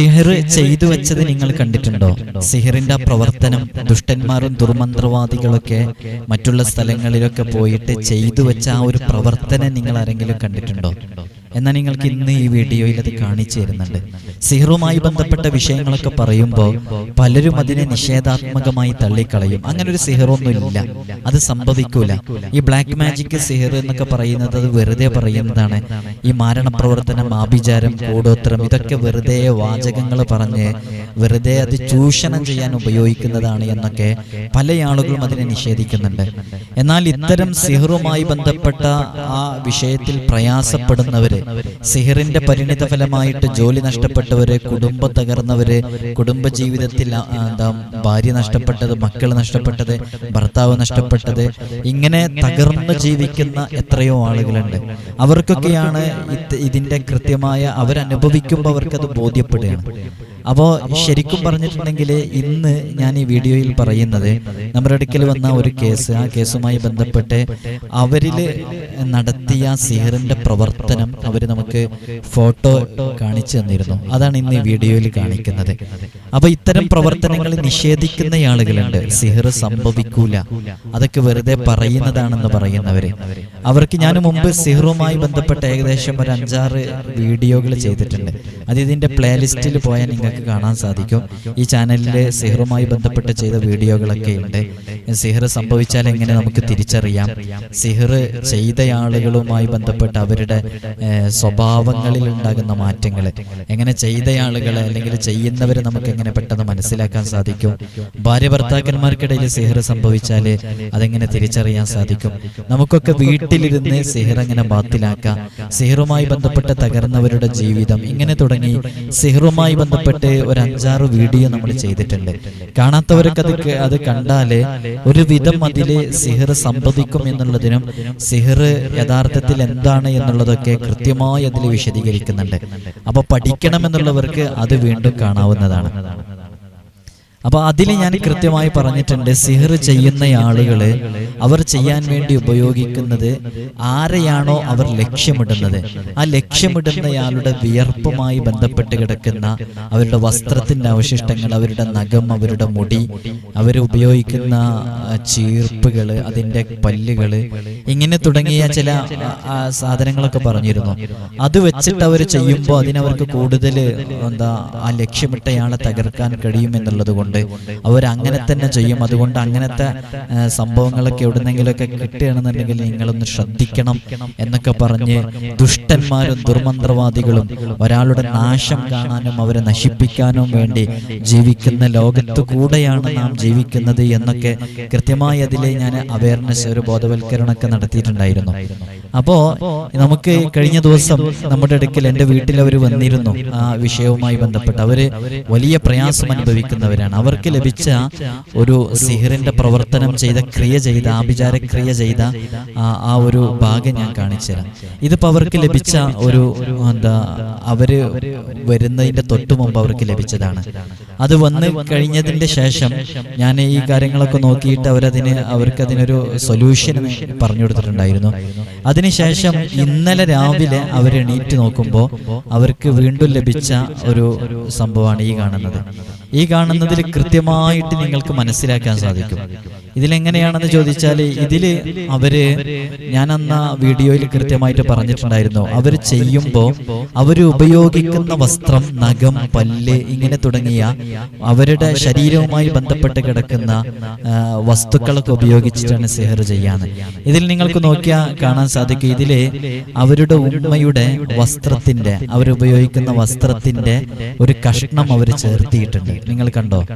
സിഹിർ ചെയ്തു വെച്ചത് നിങ്ങൾ കണ്ടിട്ടുണ്ടോ? സിഹിറിന്റെ പ്രവർത്തനം ദുഷ്ടന്മാരും ദുർമന്ത്രവാദികളൊക്കെ മറ്റുള്ള സ്ഥലങ്ങളിലൊക്കെ പോയിട്ട് ചെയ്തു വെച്ച ആ ഒരു പ്രവർത്തനം നിങ്ങൾ ആരെങ്കിലും കണ്ടിട്ടുണ്ടോ? എന്നാൽ നിങ്ങൾക്ക് ഇന്ന് ഈ വീഡിയോയിൽ അത് കാണിച്ചു തരുന്നുണ്ട്. സിഹറുമായി ബന്ധപ്പെട്ട വിഷയങ്ങളൊക്കെ പറയുമ്പോൾ പലരും അതിനെ നിഷേധാത്മകമായി തള്ളിക്കളയും. അങ്ങനെ ഒരു സിഹറൊന്നുമില്ല. അത് സംഭവിക്കൂല. ഈ ബ്ലാക്ക് മാജിക് സിഹർ എന്നൊക്കെ പറയുന്നത് അത് വെറുതെ പറയുന്നതാണ്. ഈ മാരണപ്രവർത്തനം ആഭിചാരം കൂടോത്രം ഇതൊക്കെ വെറുതെ വാചകങ്ങൾ പറഞ്ഞ് വെറുതെ അത് ചൂഷണം ചെയ്യാൻ ഉപയോഗിക്കുന്നതാണ് എന്നൊക്കെ പല ആളുകളും അതിനെ നിഷേധിക്കുന്നുണ്ട്. എന്നാൽ ഇത്തരം സിഹറുമായി ബന്ധപ്പെട്ട ആ വിഷയത്തിൽ പ്രയാസപ്പെടുന്നവര് സിഹറിന്റെ പരിണിത ഫലമായിട്ട് ജോലി നഷ്ടപ്പെട്ടവര് കുടുംബ തകർന്നവര് കുടുംബ ജീവിതത്തിൽ എന്താ ഭാര്യ നഷ്ടപ്പെട്ടത് മക്കൾ നഷ്ടപ്പെട്ടത് ഭർത്താവ് നഷ്ടപ്പെട്ടത് ഇങ്ങനെ തകർന്ന് ജീവിക്കുന്ന എത്രയോ ആളുകളുണ്ട്. അവർക്കൊക്കെയാണ് ഇതിന്റെ കൃത്യമായ അവരനുഭവിക്കുമ്പോൾ അവർക്കത് ബോധ്യപ്പെടുകയാണ്. അപ്പോൾ ശരിക്കും പറഞ്ഞിട്ടുണ്ടെങ്കിൽ ഇന്ന് ഞാൻ ഈ വീഡിയോയിൽ പറയുന്നത് നമ്മുടെ അടുക്കൽ വന്ന ഒരു കേസ് ആ കേസുമായി ബന്ധപ്പെട്ട് അവരിൽ നടത്തിയ സിഹറിന്റെ പ്രവർത്തനം അവർ നമുക്ക് ഫോട്ടോ കാണിച്ചു തന്നിരുന്നു. അതാണ് ഇന്ന് ഈ വീഡിയോയിൽ കാണിക്കുന്നത്. അപ്പൊ ഇത്തരം പ്രവർത്തനങ്ങൾ നിഷേധിക്കുന്ന ആളുകളുണ്ട്. സിഹർ സംഭവിക്കൂല. അതൊക്കെ വെറുതെ പറയുന്നതാണെന്ന് പറയുന്നവര്. അവർക്ക് ഞാൻ മുമ്പ് സിഹറുമായി ബന്ധപ്പെട്ട ഏകദേശം ഒരു അഞ്ചാറ് വീഡിയോകൾ ചെയ്തിട്ടുണ്ട്. അത് ഇതിന്റെ പ്ലേലിസ്റ്റിൽ പോയാൽ നിങ്ങൾക്ക് കാണാൻ സാധിക്കും. ഈ ചാനലിൽ സിഹറുമായി ബന്ധപ്പെട്ട് ചെയ്ത വീഡിയോകളൊക്കെ ഉണ്ട്. സിഹർ സംഭവിച്ചാൽ എങ്ങനെ നമുക്ക് തിരിച്ചറിയാം? സിഹർ ചെയ്ത ആളുകളുമായി ബന്ധപ്പെട്ട് അവരുടെ സ്വഭാവങ്ങളിൽ ഉണ്ടാകുന്ന മാറ്റങ്ങൾ എങ്ങനെ ചെയ്ത ആളുകളെ അല്ലെങ്കിൽ ചെയ്യുന്നവരെ നമുക്ക് എങ്ങനെ പെട്ടെന്ന് മനസ്സിലാക്കാൻ സാധിക്കും? ഭാര്യ ഭർത്താക്കന്മാർക്കിടയിൽ സിഹർ സംഭവിച്ചാൽ അതെങ്ങനെ തിരിച്ചറിയാൻ സാധിക്കും? നമുക്കൊക്കെ വീട്ടിലിരുന്ന് സിഹർ എങ്ങനെ ബാത്തിലാക്കാം? സിഹറുമായി ബന്ധപ്പെട്ട് തകർന്നവരുടെ ജീവിതം ഇങ്ങനെ തുടങ്ങി സിഹറുമായി ബന്ധപ്പെട്ട് ഒരു അഞ്ചാറ് വീഡിയോ നമ്മൾ ചെയ്തിട്ടുണ്ട്. കാണാത്തവരൊക്കെ അത് അത് കണ്ടാൽ ഒരു വിധം അതിൽ സിഹർ സംഭവിക്കും എന്നുള്ളതിനും സിഹർ യഥാർത്ഥത്തിൽ എന്താണ് എന്നുള്ളതൊക്കെ കൃത്യമായി അതിൽ വിശദീകരിക്കുന്നുണ്ട്. അപ്പൊ പഠിക്കണമെന്നുള്ളവർക്ക് അത് വീണ്ടും കാണാവുന്നതാണ്. അപ്പൊ അതിൽ ഞാൻ കൃത്യമായി പറഞ്ഞിട്ടുണ്ട് സിഹർ ചെയ്യുന്ന ആളുകൾ അവർ ചെയ്യാൻ വേണ്ടി ഉപയോഗിക്കുന്നത് ആരെയാണോ അവർ ലക്ഷ്യമിടുന്നത്. ആ ലക്ഷ്യമിടുന്നയാളുടെ വിയർപ്പുമായി ബന്ധപ്പെട്ട് കിടക്കുന്ന അവരുടെ വസ്ത്രത്തിന്റെ അവശിഷ്ടങ്ങൾ അവരുടെ നഖം അവരുടെ മുടി അവർ ഉപയോഗിക്കുന്ന ആ, ചീർപ്പുകൾ അതിന്റെ പല്ലുകൾ. ഇങ്ങനെ തുടങ്ങിയ ചില സാധനങ്ങളൊക്കെ പറഞ്ഞിരുന്നു. അത് വെച്ചിട്ട് അവർ ചെയ്യുമ്പോൾ അതിനവർക്ക് കൂടുതൽ എന്താ ആ ലക്ഷ്യമിട്ടയാളെ തകർക്കാൻ കഴിയും എന്നുള്ളത് കൊണ്ട് അവർ അങ്ങനെ തന്നെ ചെയ്യും. അതുകൊണ്ട് അങ്ങനത്തെ സംഭവങ്ങളൊക്കെ എവിടുന്നെങ്കിലൊക്കെ കിട്ടുകയാണെന്നുണ്ടെങ്കിൽ നിങ്ങളൊന്ന് ശ്രദ്ധിക്കണം എന്നൊക്കെ പറഞ്ഞ് ദുഷ്ടന്മാരും ദുർമന്ത്രവാദികളും ഒരാളുടെ നാശം കാണാനും അവരെ നശിപ്പിക്കാനും വേണ്ടി ജീവിക്കുന്ന ലോകത്ത് കൂടെയാണ് നാം ജീവിക്കുന്നത് എന്നൊക്കെ കൃത്യമായി അതിലെ ഞാൻ അവയർനെസ് ഒരു ബോധവൽക്കരണമൊക്കെ നടത്തിയിട്ടുണ്ടായിരുന്നു. അപ്പോ നമുക്ക് കഴിഞ്ഞ ദിവസം നമ്മുടെ അടുക്കൽ എന്റെ വീട്ടിൽ അവർ വന്നിരുന്നു. ആ വിഷയവുമായി ബന്ധപ്പെട്ട് അവർ വലിയ പ്രയാസം അനുഭവിക്കുന്നവരാണ്. അവർക്ക് ലഭിച്ച ഒരു സിഹിറിന്റെ പ്രവർത്തനം ചെയ്ത ക്രിയ ചെയ്ത ആഭിചാര ക്രിയ ചെയ്ത ആ- ഒരു ഭാഗം ഞാൻ കാണിച്ചുതരാം. ഇതിപ്പോ അവർക്ക് ലഭിച്ച ഒരു എന്താ അവർ വരുന്നതിന്റെ തൊട്ടു മുമ്പ് അവർക്ക് ലഭിച്ചതാണ്. അത് വന്ന് കഴിഞ്ഞതിന്റെ ശേഷം ഞാൻ ഈ കാര്യങ്ങളൊക്കെ നോക്കിയിട്ട് അവരതിന് അവർക്ക് അതിനൊരു സൊല്യൂഷൻ പറഞ്ഞു കൊടുത്തിട്ടുണ്ടായിരുന്നു അതിനുശേഷം ഇന്നലെ രാവിലെ അവർ എണീറ്റ് നോക്കുമ്പോൾ അവർക്ക് വീണ്ടും ലഭിച്ച ഒരു സംഭവമാണ് ഈ കാണുന്നത്. ഈ കാണുന്നതിൽ കൃത്യമായിട്ട് നിങ്ങൾക്ക് മനസ്സിലാക്കാൻ സാധിക്കും. ഇതിലെങ്ങനെയാണെന്ന് ചോദിച്ചാൽ ഇതിൽ അവർ ഞാൻ അന്ന് വീഡിയോയിൽ കൃത്യമായിട്ട് പറഞ്ഞിട്ടുണ്ടായിരുന്നു. അവർ ചെയ്യുമ്പോൾ അവർ ഉപയോഗിക്കുന്ന വസ്ത്രം നഖം പല്ല് ഇങ്ങനെ തുടങ്ങിയ അവരുടെ ശരീരവുമായി ബന്ധപ്പെട്ട് കിടക്കുന്ന വസ്തുക്കളൊക്കെ ഉപയോഗിച്ചിട്ടാണ് സെഹർ ചെയ്യാന്ന്. ഇതിൽ നിങ്ങൾക്ക് നോക്കിയാൽ കാണാൻ സാധിക്കും. ഇതിൽ അവരുടെ ഉമ്മയുടെ വസ്ത്രത്തിന്റെ അവരുപയോഗിക്കുന്ന വസ്ത്രത്തിന്റെ ഒരു കഷ്ണം അവർ ചേർത്തിയിട്ടുണ്ട്. നിങ്ങൾ കണ്ടോ?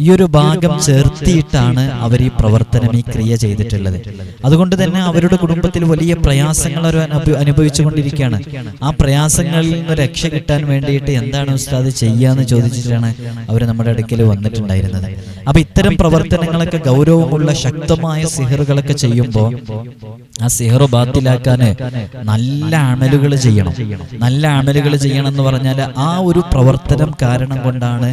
ഈ ഒരു ഭാഗം ചേർത്തിയിട്ടാണ് അവർ ഈ പ്രവർത്തനം ഈ ക്രിയ ചെയ്തിട്ടുള്ളത്. അതുകൊണ്ട് തന്നെ അവരുടെ കുടുംബത്തിൽ വലിയ പ്രയാസങ്ങൾ അവർ അനുഭ- അനുഭവിച്ചുകൊണ്ടിരിക്കുകയാണ്. ആ പ്രയാസങ്ങളിൽ നിന്ന് രക്ഷ കിട്ടാൻ വേണ്ടിയിട്ട് എന്താണ് ഉസ്താദ് ചെയ്യാന്ന് ചോദിച്ചിട്ടാണ് അവർ നമ്മുടെ അടുക്കൽ വന്നിട്ടുണ്ടായിരുന്നത്. അപ്പൊ ഇത്തരം പ്രവർത്തനങ്ങളൊക്കെ ഗൗരവമുള്ള ശക്തമായ സിഹറുകളൊക്കെ ചെയ്യുമ്പോൾ ആ സിഹർ ബാത്തിലാക്കാന് നല്ല അമലുകൾ ചെയ്യണം. നല്ല അമലുകൾ ചെയ്യണം എന്ന് പറഞ്ഞാൽ ആ ഒരു പ്രവർത്തനം കാരണം കൊണ്ടാണ്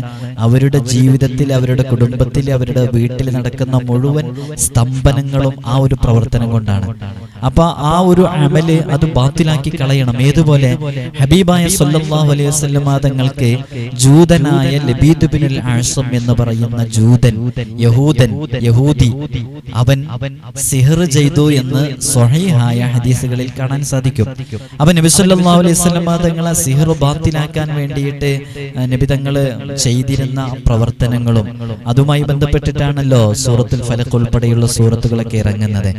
അവരുടെ ജീവിതത്തിൽ അവരുടെ കുടുംബത്തിൽ അവരുടെ വീട്ടിൽ നടക്കുന്ന മുഴുവൻ സ്തംഭനങ്ങളും ആ ഒരു പ്രവർത്തനം കൊണ്ടാണ്. അപ്പൊ ആ ഒരു അമൽ അത് ബാത്തിലാക്കി കളയണം. ഏതുപോലെ? ഹബീബായ സല്ലല്ലാഹു അലൈഹി വസല്ലമ തങ്ങൾക്ക് ജൂതനായ ലബീദുബിനുൽ ആസം എന്ന് പറയുന്ന ജൂതൻ യഹൂദൻ യഹൂദി അവൻ സിഹർ ചെയ്തു എന്ന് സ്വഹീഹായ ഹദീസുകളിൽ കാണാൻ സാധിക്കും. അപ്പൊ നബി സല്ലല്ലാഹു അലൈഹി വസല്ലം തങ്ങളെ സിഹർ ബാത്തിലാക്കാൻ വേണ്ടിയിട്ട് നബി തങ്ങൾ ചെയ്തിരുന്ന പ്രവർത്തനങ്ങളും അതുമായി ബന്ധപ്പെട്ടിട്ടാണല്ലോ സൂറത്തുൽ ഫലഖ് ഉൾപ്പെടെയുള്ള സൂറത്തുകളൊക്കെ ഇറങ്ങുന്നത്.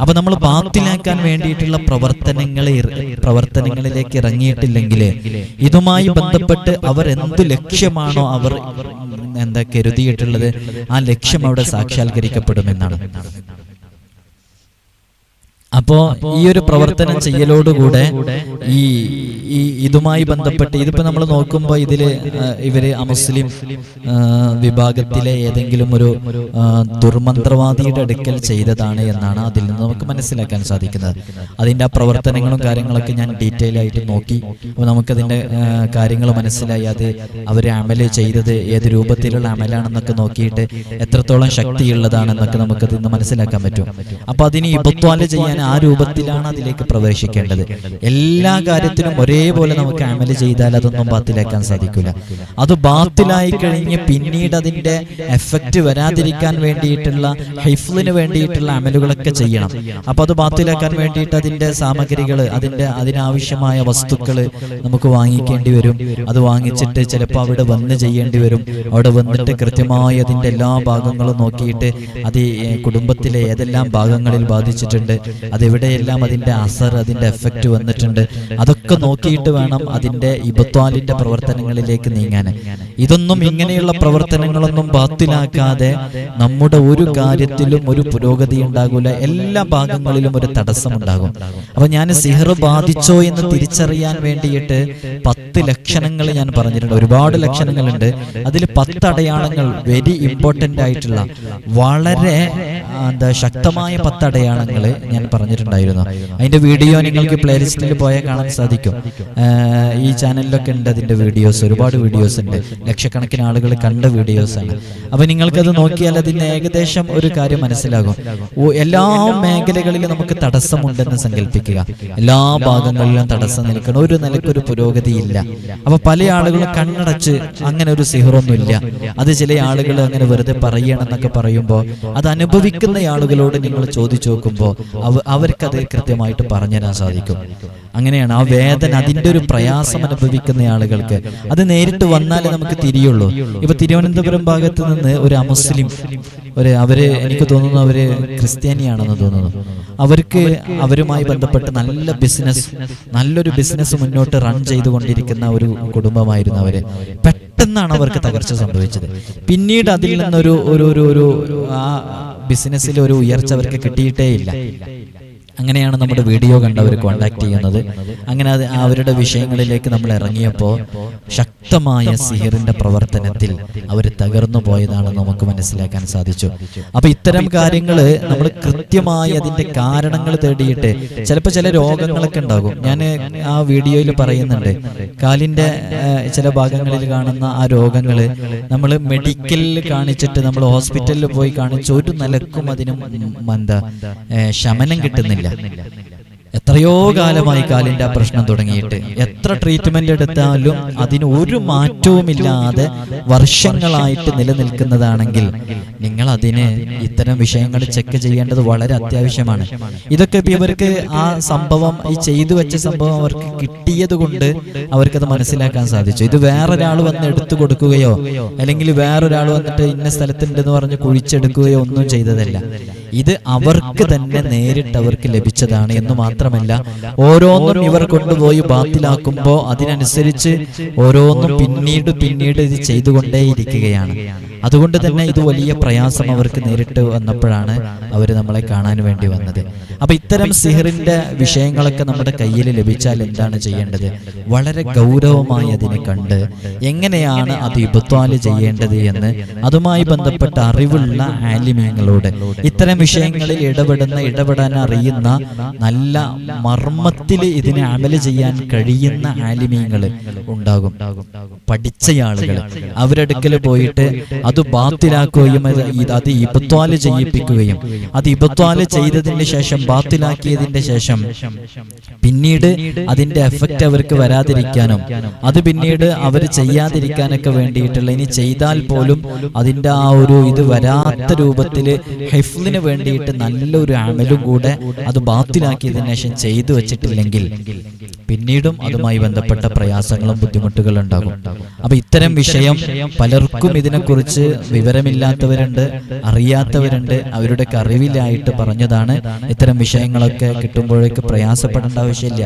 അപ്പൊ നമ്മൾ ബാത്തിലാക്കാൻ വേണ്ടിയിട്ടുള്ള പ്രവർത്തനങ്ങളെ പ്രവർത്തനങ്ങളിലേക്ക് ഇറങ്ങിയിട്ടില്ലെങ്കിൽ ഇതുമായി ബന്ധപ്പെട്ട് അവർ എന്ത് ലക്ഷ്യമാണോ അവർ എന്താ കരുതിയിട്ടുള്ളത് ആ ലക്ഷ്യം അവിടെ സാക്ഷാത്കരിക്കപ്പെടുമെന്നാണ്. അപ്പോ ഈ ഒരു പ്രവർത്തനം ചെയ്യലോടുകൂടെ ഈ ഈ ഇതുമായി ബന്ധപ്പെട്ട് ഇതിപ്പോ നമ്മൾ നോക്കുമ്പോൾ ഇതിൽ ഇവർ അമുസ്ലിം വിഭാഗത്തിലെ ഏതെങ്കിലും ഒരു ദുർമന്ത്രവാദിയുടെ അടുക്കൽ ചെയ്തതാണ് എന്നാണ് അതിൽ നിന്ന് നമുക്ക് മനസ്സിലാക്കാൻ സാധിക്കുന്നത്. അതിന്റെ ആ പ്രവർത്തനങ്ങളും കാര്യങ്ങളൊക്കെ ഞാൻ ഡീറ്റെയിൽ ആയിട്ട് നോക്കി. അപ്പോൾ നമുക്കതിന്റെ കാര്യങ്ങൾ മനസ്സിലായി. അത് അവർ അമൽ ചെയ്തത് ഏത് രൂപത്തിലുള്ള അമലാണെന്നൊക്കെ നോക്കിയിട്ട് എത്രത്തോളം ശക്തിയുള്ളതാണെന്നൊക്കെ നമുക്കതിൽ നിന്ന് മനസ്സിലാക്കാൻ പറ്റും. അപ്പൊ അതിന് ഇബത്വാൽ ചെയ്യാൻ ആ രൂപത്തിലാണ് അതിലേക്ക് പ്രവേശിക്കേണ്ടത്. എല്ലാ കാര്യത്തിലും ഒരേപോലെ നമുക്ക് അമൽ ചെയ്താൽ അതൊന്നും ബാത്തിലാക്കാൻ സാധിക്കില്ല. അത് ബാത്തിലായി കഴിഞ്ഞ് പിന്നീട് അതിന്റെ എഫക്റ്റ് വരാതിരിക്കാൻ വേണ്ടിയിട്ടുള്ള ഹൈഫിന് വേണ്ടിയിട്ടുള്ള അമലുകളൊക്കെ ചെയ്യണം. അപ്പൊ അത് ബാത്തിലാക്കാൻ വേണ്ടിയിട്ട് അതിന്റെ സാമഗ്രികൾ അതിന്റെ അതിനാവശ്യമായ വസ്തുക്കൾ നമുക്ക് വാങ്ങിക്കേണ്ടി വരും. അത് വാങ്ങിച്ചിട്ട് ചിലപ്പോൾ അവിടെ വന്ന് ചെയ്യേണ്ടി വരും. അവിടെ വന്നിട്ട് കൃത്യമായി അതിന്റെ എല്ലാ ഭാഗങ്ങളും നോക്കിയിട്ട് അത് കുടുംബത്തിലെ ഏതെല്ലാം ഭാഗങ്ങളിൽ ബാധിച്ചിട്ടുണ്ട് അതെവിടെയെല്ലാം അതിന്റെ അസർ അതിന്റെ എഫക്റ്റ് വന്നിട്ടുണ്ട് അതൊക്കെ നോക്കിയിട്ട് വേണം അതിന്റെ ഇബത്വാലിന്റെ പ്രവർത്തനങ്ങളിലേക്ക് നീങ്ങാൻ. ഇതൊന്നും ഇങ്ങനെയുള്ള പ്രവർത്തനങ്ങളൊന്നും ബാത്തിലാക്കാതെ നമ്മുടെ ഒരു കാര്യത്തിലും ഒരു പുരോഗതി ഉണ്ടാകില്ല എല്ലാ ഭാഗങ്ങളിലും ഒരു തടസ്സം ഉണ്ടാകും അപ്പൊ ഞാൻ സിഹർ ബാധിച്ചോ എന്ന് തിരിച്ചറിയാൻ വേണ്ടിയിട്ട് പത്ത് ലക്ഷണങ്ങൾ ഞാൻ പറഞ്ഞിട്ടുണ്ട്. ഒരുപാട് ലക്ഷണങ്ങളുണ്ട്. അതിൽ പത്ത് അടയാളങ്ങൾ വെരി ഇമ്പോർട്ടന്റ് ആയിട്ടുള്ള വളരെ എന്താ ശക്തമായ പത്ത് അടയാളങ്ങൾ ഞാൻ പറഞ്ഞിട്ടുണ്ടായിരുന്നു. അതിന്റെ വീഡിയോ നിങ്ങൾക്ക് പ്ലേലിസ്റ്റിൽ പോയാൽ കാണാൻ സാധിക്കും. ഈ ചാനലിലൊക്കെ ഉണ്ട് അതിന്റെ വീഡിയോസ്. ഒരുപാട് വീഡിയോസ് ഉണ്ട്. ലക്ഷക്കണക്കിന് ആളുകൾ കണ്ട വീഡിയോസ് ആണ്. അപ്പൊ നിങ്ങൾക്കത് നോക്കിയാൽ അതിന് ഏകദേശം ഒരു കാര്യം മനസ്സിലാകും. എല്ലാ മേഖലകളിലും നമുക്ക് തടസ്സമുണ്ടെന്ന് സങ്കല്പിക്കുക. എല്ലാ ഭാഗങ്ങളിലും തടസ്സം നിൽക്കണം. ഒരു നിലക്കൊരു പുരോഗതി ഇല്ല അപ്പൊ പല ആളുകളും കണ്ണടച്ച് അങ്ങനെ ഒരു സിഹറൊന്നുമില്ല. അത് ചില ആളുകൾ അങ്ങനെ വെറുതെ പറയണമെന്നൊക്കെ പറയുമ്പോൾ അത് അനുഭവിക്കുന്ന ആളുകളോട് നിങ്ങൾ ചോദിച്ചു നോക്കുമ്പോൾ അവർക്കത് കൃത്യമായിട്ട് പറഞ്ഞുതരാൻ സാധിക്കും. അങ്ങനെയാണ് ആ വേദന അതിന്റെ ഒരു പ്രയാസം അനുഭവിക്കുന്ന ആളുകൾക്ക് അത് നേരിട്ട് വന്നാലേ നമുക്ക് തിരിയുള്ളൂ. ഇപ്പൊ തിരുവനന്തപുരം ഭാഗത്ത് നിന്ന് ഒരു അമുസ്ലിം ഒരു അവർ എനിക്ക് തോന്നുന്നു അവർ ക്രിസ്ത്യാനിയാണെന്ന് തോന്നുന്നു. അവർക്ക് അവരുമായി ബന്ധപ്പെട്ട് നല്ല ബിസിനസ് നല്ലൊരു ബിസിനസ് മുന്നോട്ട് റൺ ചെയ്തുകൊണ്ടിരിക്കുന്ന ഒരു കുടുംബമായിരുന്നു അവർ. പെട്ടെന്നാണ് അവർക്ക് തകർച്ച സംഭവിച്ചത്. പിന്നീട് അതിൽ നിന്നൊരു ഒരു ഒരു ഒരു ആ ബിസിനസ്സിൽ ഒരു ഉയർച്ച അവർക്ക് കിട്ടിയിട്ടേ ഇല്ല. അങ്ങനെയാണ് നമ്മുടെ വീഡിയോ കണ്ട് അവർ കോണ്ടാക്ട് ചെയ്യുന്നത്. അങ്ങനെ അത് അവരുടെ വിഷയങ്ങളിലേക്ക് നമ്മൾ ഇറങ്ങിയപ്പോൾ ശക്തമായ സിഹിറിന്റെ പ്രവർത്തനത്തിൽ അവർ തകർന്നു പോയതാണ് നമുക്ക് മനസ്സിലാക്കാൻ സാധിച്ചു. അപ്പൊ ഇത്തരം കാര്യങ്ങൾ നമ്മൾ കൃത്യമായി അതിന്റെ കാരണങ്ങൾ തേടിയിട്ട് ചിലപ്പോൾ ചില രോഗങ്ങളൊക്കെ ഉണ്ടാകും. ഞാൻ ആ വീഡിയോയിൽ പറയുന്നുണ്ട്. കാലിന്റെ ചില ഭാഗങ്ങളിൽ കാണുന്ന ആ രോഗങ്ങൾ നമ്മൾ മെഡിക്കലിൽ കാണിച്ചിട്ട് നമ്മൾ ഹോസ്പിറ്റലിൽ പോയി കാണിച്ച് ഒരു നിലക്കും അതിനും എന്താ ശമനം കിട്ടുന്നില്ല. എത്രയോ കാലമായി കാലിന്റെ ആ പ്രശ്നം തുടങ്ങിയിട്ട് എത്ര ട്രീറ്റ്മെന്റ് എടുത്താലും അതിന് ഒരു മാറ്റവുമില്ലാതെ വർഷങ്ങളായിട്ട് നിലനിൽക്കുന്നതാണെങ്കിൽ നിങ്ങൾ അതിന് ഇത്തരം വിഷയങ്ങൾ ചെക്ക് ചെയ്യേണ്ടത് വളരെ അത്യാവശ്യമാണ്. ഇതൊക്കെ ഇവർക്ക് ആ സംഭവം ഈ ചെയ്തു വെച്ച സംഭവം അവർക്ക് കിട്ടിയത് കൊണ്ട് അവർക്കത് മനസ്സിലാക്കാൻ സാധിച്ചു. ഇത് വേറൊരാൾ വന്ന് എടുത്തു കൊടുക്കുകയോ അല്ലെങ്കിൽ വേറൊരാൾ വന്നിട്ട് ഇന്ന സ്ഥലത്തുണ്ടെന്ന് പറഞ്ഞ് കുഴിച്ചെടുക്കുകയോ ഒന്നും ചെയ്തതല്ല. ഇത് അവർക്ക് തന്നെ നേരിട്ട് അവർക്ക് ലഭിച്ചതാണ് എന്ന് മാത്രമല്ല. ഓരോന്നും ഇവർ കൊണ്ടുപോയി ബാത്തിലാക്കുമ്പോൾ അതിനനുസരിച്ച് ഓരോന്നും പിന്നീട് പിന്നീട് ഇത് ചെയ്തുകൊണ്ടേയിരിക്കുകയാണ്. അതുകൊണ്ട് തന്നെ ഇത് വലിയ പ്രയാസം അവർക്ക് നേരിട്ട് വന്നപ്പോഴാണ് അവർ നമ്മളെ കാണാൻ വേണ്ടി വന്നത്. അപ്പൊ ഇത്തരം സിഹറിന്റെ വിഷയങ്ങളൊക്കെ നമ്മുടെ കയ്യിൽ ലഭിച്ചാൽ എന്താണ് ചെയ്യേണ്ടത്? വളരെ ഗൗരവമായി അതിനെ കണ്ട് എങ്ങനെയാണ് അത് ഇബത്വാൽ ചെയ്യേണ്ടത് എന്ന് അതുമായി ബന്ധപ്പെട്ട അറിവുള്ള ആലിമ്യങ്ങളോട് ഇത്തരം വിഷയങ്ങളിൽ ഇടപെടുന്ന ഇടപെടാൻ അറിയുന്ന നല്ല മർമ്മത്തിൽ ഇതിനെ അമൽ ചെയ്യാൻ കഴിയുന്ന ആലിമീങ്ങൾ ഉണ്ടാകും പഠിച്ച ആളുകൾ. അവരടുക്കൽ പോയിട്ട് അത് ബാത്തിലാക്കുകയും അത് ഇപത്വാൽ ചെയ്യിപ്പിക്കുകയും അത് ഇബത്വാൽ ചെയ്തതിന് ശേഷം ബാത്തിലാക്കിയതിന്റെ ശേഷം പിന്നീട് അതിന്റെ എഫക്റ്റ് അവർക്ക് വരാതിരിക്കാനും അത് പിന്നീട് അവർ ചെയ്യാതിരിക്കാനൊക്കെ വേണ്ടിയിട്ടുള്ള ഇനി ചെയ്താൽ പോലും അതിന്റെ ആ ഒരു ഇത് വരാത്ത രൂപത്തിൽ ഹെഫ്ലിന് വേണ്ടിയിട്ട് നല്ലൊരു അമലും കൂടെ അത് ബാത്തിലാക്കിയതിനു ശേഷം ചെയ്തു വെച്ചിട്ടില്ലെങ്കിൽ പിന്നീടും അതുമായി ബന്ധപ്പെട്ട പ്രയാസങ്ങളും ബുദ്ധിമുട്ടുകളും ഉണ്ടാകും. അപ്പൊ ഇത്തരം വിഷയം പലർക്കും ഇതിനെക്കുറിച്ച് വിവരമില്ലാത്തവരുണ്ട് അറിയാത്തവരുണ്ട് അവരുടെ അറിവിലായിട്ട് പറഞ്ഞതാണ്. ഇത്തരം വിഷയങ്ങളൊക്കെ കിട്ടുമ്പോഴേക്ക് പ്രയാസപ്പെടേണ്ട ആവശ്യമില്ല.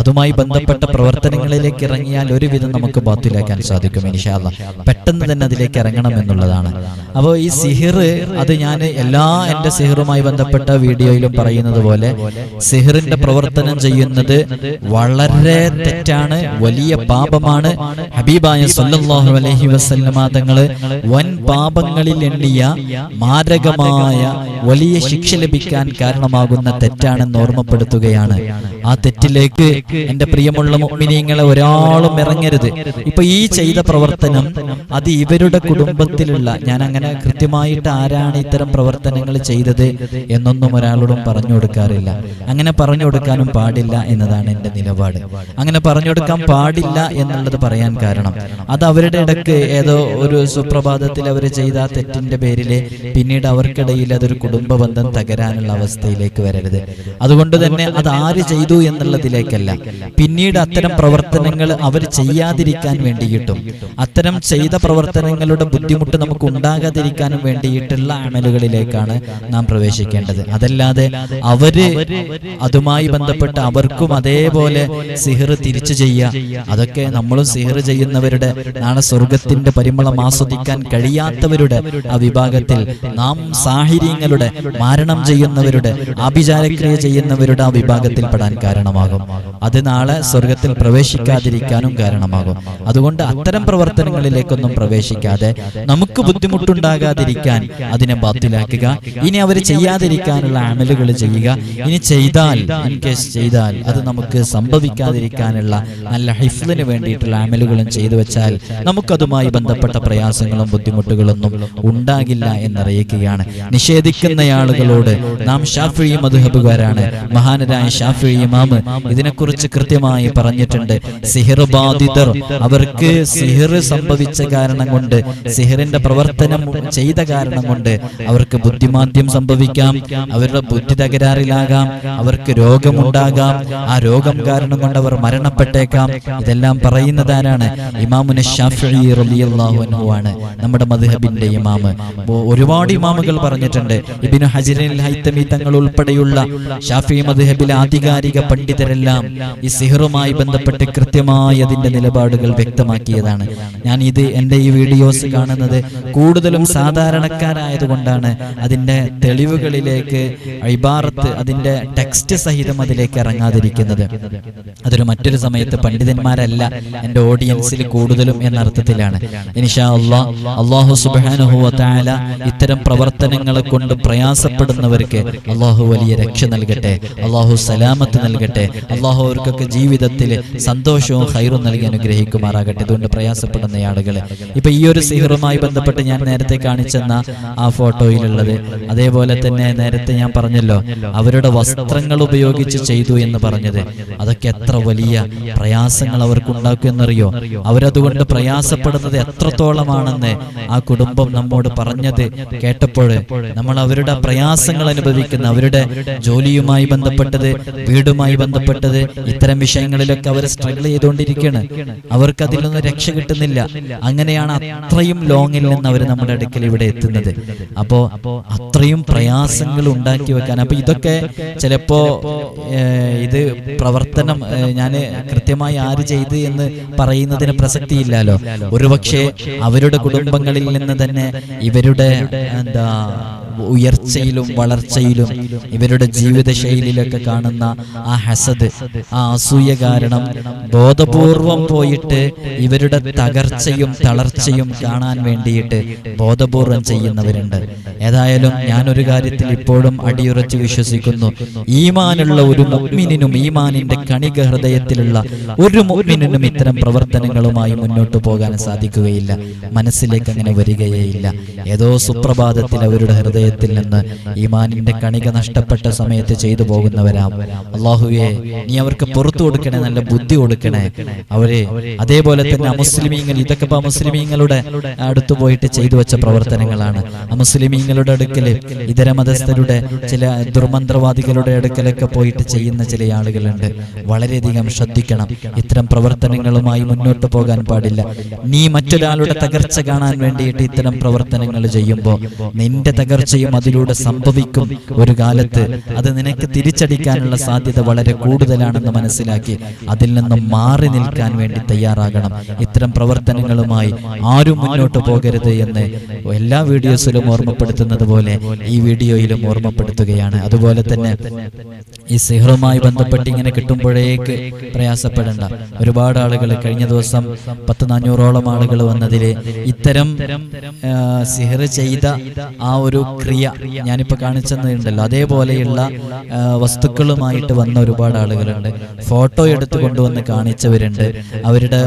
അതുമായി ബന്ധപ്പെട്ട പ്രവർത്തനങ്ങളിലേക്ക് ഇറങ്ങിയാൽ ഒരുവിധം നമുക്ക് ബാത്തിലാക്കാൻ സാധിക്കും ഇനിഷാല്ല പെട്ടെന്ന് തന്നെ അതിലേക്ക് ഇറങ്ങണം എന്നുള്ളതാണ്. അപ്പോൾ ഈ സിഹിർ അത് ഞാൻ എല്ലാ എന്റെ സിഹിറുമായി ബന്ധപ്പെട്ട വീഡിയോയിലും പറയുന്നത് പോലെ സിഹറിന്റെ പ്രവർത്തനം ചെയ്യുന്നത് വളരെ തെറ്റാണ് വലിയ പാപമാണ്. ഹബീബായ സല്ലാഹു അലഹി തങ്ങൾ വൻ പാപങ്ങളിൽ എണ്ണിയ മാരകമായ വലിയ ശിക്ഷ ലഭിക്കാൻ കാരണമാകുന്ന തെറ്റാണെന്ന് ഓർമ്മപ്പെടുത്തുകയാണ്. ആ തെറ്റിലേക്ക് എന്റെ പ്രിയമുള്ള മുഅ്മിനീങ്ങളെ ഒരാളും ഇറങ്ങരുത്. ഇപ്പൊ ഈ ചെയ്ത പ്രവർത്തനം അത് ഇവരുടെ കുടുംബത്തിലുള്ള ഞാൻ അങ്ങനെ കൃത്യമായിട്ട് ആരാണ് ഇത്തരം പ്രവർത്തനങ്ങൾ ചെയ്തത്? എന്നൊന്നും ഒരാളോടും പറഞ്ഞു കൊടുക്കാറില്ല. അങ്ങനെ പറഞ്ഞു കൊടുക്കാനും പാടില്ല എന്നതാണ് എന്റെ നിലപാട്. അങ്ങനെ പറഞ്ഞു കൊടുക്കാൻ പാടില്ല എന്നുള്ളത് പറയാൻ കാരണം. അത് അവരുടെ ഇടയ്ക്ക് ഏതോ ഒരു സുപ്രഭാതത്തിൽ അവർ ചെയ്ത തെറ്റിന്റെ പേരിൽ പിന്നീട് അവർക്കിടയിൽ അതൊരു കുടുംബ ബന്ധം തകരാനുള്ള അവസ്ഥയിലേക്ക് വരരുത്. അതുകൊണ്ട് തന്നെ അത് ആര് ചെയ്തു എന്നുള്ളതിലേക്കല്ല. പിന്നീട് അത്തരം പ്രവർത്തനങ്ങൾ അവർ ചെയ്യാതിരിക്കാൻ വേണ്ടിയിട്ടും അത്തരം ചെയ്ത പ്രവർത്തനങ്ങളുടെ ബുദ്ധിമുട്ട് നമുക്ക് ഉണ്ടാകാതിരിക്കാനും വേണ്ടിയിട്ടുള്ള അമലുകളിലേക്കാണ് നാം പ്രവേശിക്കേണ്ടത്. അതല്ലാതെ അവർ അതുമായി ബന്ധപ്പെട്ട് അവർക്കും അതേപോലെ സിഹർ തിരിച്ചു ചെയ്യുക. അതൊക്കെ നമ്മളും സിഹർ ചെയ്യുന്നവരുടെ നാളെ സ്വർഗത്തിന്റെ പരിമളം ആസ്വദിക്കാൻ കഴിയാത്തവരുടെ ആ വിഭാഗത്തിൽ നാം സാഹിര്യങ്ങളുടെ മാരണം ചെയ്യുന്നവരുടെ ആഭിചാരക്രിയ ചെയ്യുന്നവരുടെ ആ വിഭാഗത്തിൽ പെടാൻ കാരണമാകും. അത് നാളെ സ്വർഗത്തിൽ പ്രവേശിക്കാതിരിക്കാനും കാരണമാകും. അതുകൊണ്ട് അത്തരം പ്രവർത്തനങ്ങളിലേക്കൊന്നും പ്രവേശിക്കാതെ നമുക്ക് ബുദ്ധിമുട്ടുണ്ടാകാതിരിക്കാൻ അതിനെ ബാത്തിലാക്കുക. ഇനി അവർ ചെയ്യാതിരിക്കാനുള്ള അമലുകൾ ചെയ്യുക. ഇനി ചെയ്താൽ ഇൻ കേസ് ചെയ്താൽ അത് നമുക്ക് സംഭവിക്കാതിരിക്കാനുള്ള നല്ല ഹിഫ്ലിന് വേണ്ടിയിട്ടുള്ള അമലുകളും ചെയ്തു വെച്ചാൽ നമുക്കതുമായി ബന്ധപ്പെട്ട പ്രയാസങ്ങളും ബുദ്ധിമുട്ടുകളൊന്നും ഉണ്ടാകില്ല എന്നറിയിക്കുകയാണ്. നിഷേധിക്കുന്ന ആളുകളോട് നാം ഷാഫി മധുഹബുകാരാണ്. മഹാനരായ ഷാഫി ഇമാമ് ഇതിനെക്കുറിച്ച് കൃത്യമായി പറഞ്ഞിട്ടുണ്ട്. സിഹിർ ബാധിതർ അവർക്ക് സിഹിർ സംഭവിച്ച കാരണം കൊണ്ട് സിഹിറിന്റെ പ്രവർത്തനം ചെയ്ത കാരണം കൊണ്ട് അവർക്ക് ബുദ്ധിമാന്ദ്യം സംഭവിക്കാം അവരുടെ ബുദ്ധി തകരാറിലാകാം അവർക്ക് രോഗമുണ്ടാകാം ആ രോഗം കാരണം കൊണ്ട് അവർ മരണപ്പെട്ടേക്കാം. ഇതെല്ലാം ഇമാമുന ഷാഫി റളിയല്ലാഹു അൻഹു ആണ് നമ്മുടെ മധുഹബിന്റെ ഇമാമ്. ഒരുപാട് ഇമാമുകൾ പറഞ്ഞിട്ടുണ്ട് ഇബ്നു ഹജറിൽ ഹൈത്തമി തങ്ങൾ ഉൾപ്പെടെയുള്ള ഷാഫി മധുഹബിലെ ആധികാരിക പണ്ഡിതരെല്ലാം ഈ സിഹറുമായി ബന്ധപ്പെട്ട് കൃത്യമായി അതിന്റെ നിലപാടുകൾ വ്യക്തമാക്കിയതാണ്. ഞാൻ ഇത് എന്റെ ഈ വീഡിയോസ് കാണുന്നത് കൂടുതലും സാധാരണക്കാരായതുകൊണ്ടാണ് അതിന്റെ തെളിവുകളിലേക്ക് ഇബാറത്ത് അതിന്റെ ടെക്സ്റ്റ് സഹിതം അതിലേക്ക് ഇറങ്ങാതിരിക്കുന്നത്. അതൊരു മറ്റൊരു സമയത്ത് പണ്ഡിതന്മാരല്ല എന്റെ ഓഡിയൻസിൽ കൂടുതലും എന്ന അർത്ഥത്തിലാണ്. ഇനിഷാ അള്ളാഹ് അള്ളാഹു തആല ഇത്തരം പ്രവർത്തനങ്ങളെ കൊണ്ട് പ്രയാസപ്പെടുന്നവർക്ക് അള്ളാഹു വലിയ രക്ഷ നൽകട്ടെ അള്ളാഹു സലാമത്ത് നൽകട്ടെ അള്ളാഹു അവർക്കൊക്കെ ജീവിതത്തിൽ സന്തോഷവും ഹൈറും നൽകി അനുഗ്രഹിക്കുമാറാകട്ടെ. ഇതുകൊണ്ട് പ്രയാസപ്പെടുന്ന ആളുകൾ ഇപ്പൊ ഈ ഒരു സിഹറുമായി ബന്ധപ്പെട്ട് ഞാൻ നേരത്തെ കാണിച്ചെന്ന ആ ഫോട്ടോയിലുള്ളത് അതേപോലെ തന്നെ നേരത്തെ ഞാൻ പറഞ്ഞല്ലോ അവരുടെ വസ്ത്രങ്ങൾ ഉപയോഗിച്ച് ചെയ്തു എന്ന് പറഞ്ഞത്. അതൊക്കെ എത്ര വലിയ പ്രയാസങ്ങൾ അവർക്ക് ഉണ്ടാക്കും എന്നറിയോ? അവരതുകൊണ്ട് പ്രയാസപ്പെടുന്നത് എത്രത്തോളമാണെന്ന് ആ കുടുംബം നമ്മോട് പറഞ്ഞത് കേട്ടപ്പോൾ നമ്മൾ അവരുടെ പ്രയാസങ്ങൾ അനുഭവിക്കുന്ന അവരുടെ ജോലിയുമായി ബന്ധപ്പെട്ടത് വീടുമായി ബന്ധപ്പെട്ടത് ഇത്തരം വിഷയങ്ങളിലൊക്കെ അവർ സ്ട്രഗിൾ ചെയ്തുകൊണ്ടിരിക്കുകയാണ്. അവർക്ക് അതിൽ നിന്ന് രക്ഷ കിട്ടുന്നില്ല. അങ്ങനെയാണ് അത്രയും ലോങ്ങിൽ നിന്ന് അവർ നമ്മുടെ അടുക്കൽ ഇവിടെ എത്തുന്നത്. അപ്പോ അത്രയും പ്രയാസങ്ങൾ ഉണ്ടാക്കി വെക്കാൻ. അപ്പൊ ഇതൊക്കെ ചിലപ്പോ ഇത് പ്രവർത്തനം ഞാൻ കൃത്യമായി ആര് ചെയ്ത് എന്ന് പറയുന്നതിന് പ്രസക്തിയില്ലല്ലോ. ഒരുപക്ഷെ അവരുടെ കുടുംബങ്ങളിൽ നിന്ന് തന്നെ ഇവരുടെ എന്താ ഉയർച്ചയിലും വളർച്ചയിലും ഇവരുടെ ജീവിത ശൈലിയിലൊക്കെ കാണുന്ന ആ ഹസദ് ആ അസൂയ കാരണം ബോധപൂർവം പോയിട്ട് ഇവരുടെ തകർച്ചയും തളർച്ചയും കാണാൻ വേണ്ടിയിട്ട് ബോധപൂർവം ചെയ്യുന്നവരുണ്ട്. ഏതായാലും ഞാനൊരു കാര്യത്തിൽ ഇപ്പോഴും അടിയുറച്ച് വിശ്വസിക്കുന്നു. ഈമാനുള്ള ഒരു മുഗ്മിനും ഈമാനിന്റെ കണിക ഹൃദയത്തിലുള്ള ഒരു മുഗ്മിനും ഇത്തരം പ്രവർത്തനങ്ങളുമായി മുന്നോട്ട് പോകാൻ സാധിക്കുകയില്ല. മനസ്സിലേക്ക് അങ്ങനെ വരികയേയില്ല. ഏതോ സുപ്രഭാതത്തിൽ അവരുടെ ഹൃദയത്തിൽ നിന്ന് ഈമാനിന്റെ കണിക നഷ്ടപ്പെട്ട സമയത്ത് ചെയ്തു പോകുന്നവരാം. അള്ളാഹുവെ നീ അവർക്ക് പുറത്തു കൊടുക്കണേ നല്ല ബുദ്ധി കൊടുക്കണേ. അവരെ അതേപോലെ തന്നെ അമുസ്ലിമീങ്ങൾ ഇതൊക്കെ ഇപ്പൊ അമുസ്ലിമീങ്ങളുടെ അടുത്ത് പോയിട്ട് ചെയ്തു വെച്ച പ്രവർത്തനങ്ങളാണ്. അമുസ്ലിമീങ്ങളുടെ അടുക്കൽ ഇതര മതസ്ഥരുടെ ചില ദുർമന്ത്രവാദികളുടെ അടുക്കലൊക്കെ പോയിട്ട് ചെയ്യുന്ന ചില ആളുകളുണ്ട്. വളരെയധികം ശ്രദ്ധിക്കണം. ഇത്തരം പ്രവർത്തനങ്ങളുമായി മുന്നോട്ട് പോകാൻ പാടില്ല. നീ മറ്റൊരാളുടെ തകർച്ച കാണാൻ വേണ്ടിയിട്ട് ഇത്തരം പ്രവർത്തനങ്ങൾ ചെയ്യുമ്പോൾ നിന്റെ തകർച്ചയും അതിലൂടെ സംഭവിക്കും. ഒരു കാലത്ത് അത് നിനക്ക് തിരിച്ചടിക്കാനുള്ള സാധ്യത വളരെ കൂടുതലാണെന്ന് മനസ്സിലാക്കി അതിൽ നിന്നും മാറി നിൽക്കാൻ വേണ്ടി തയ്യാറാകണം. ഇത്തരം പ്രവർത്തനങ്ങളുമായി ആരും മുന്നോട്ട് പോകരുത് എന്ന് എല്ലാ വീഡിയോസിലും ഓർമ്മപ്പെടുത്തുന്നത് പോലെ ഈ വീഡിയോയിലും ഓർമ്മപ്പെടുത്തുകയാണ്. അതുപോലെ തന്നെ ഈ സിഹറുമായി ബന്ധപ്പെട്ട് ഇങ്ങനെ കിട്ടുമ്പോഴേക്ക് പ്രയാസപ്പെടേണ്ട. ഒരുപാട് ആളുകൾ കഴിഞ്ഞ ദിവസം പത്ത് നാനൂറോളം ആളുകൾ വന്നതിൽ ഇത്തരം സിഹർ ചെയ്ത ആ ഒരു ക്രിയ ഞാനിപ്പോൾ കാണിച്ചെന്നുണ്ടല്ലോ അതേപോലെയുള്ള വസ്തുക്കളുമായിട്ട് വന്ന ഒരുപാട് ആളുകളുണ്ട്. ഫോട്ടോ എടുത്ത് കൊണ്ടുവന്ന് കാണിച്ചവരുണ്ട്. അവരുടെ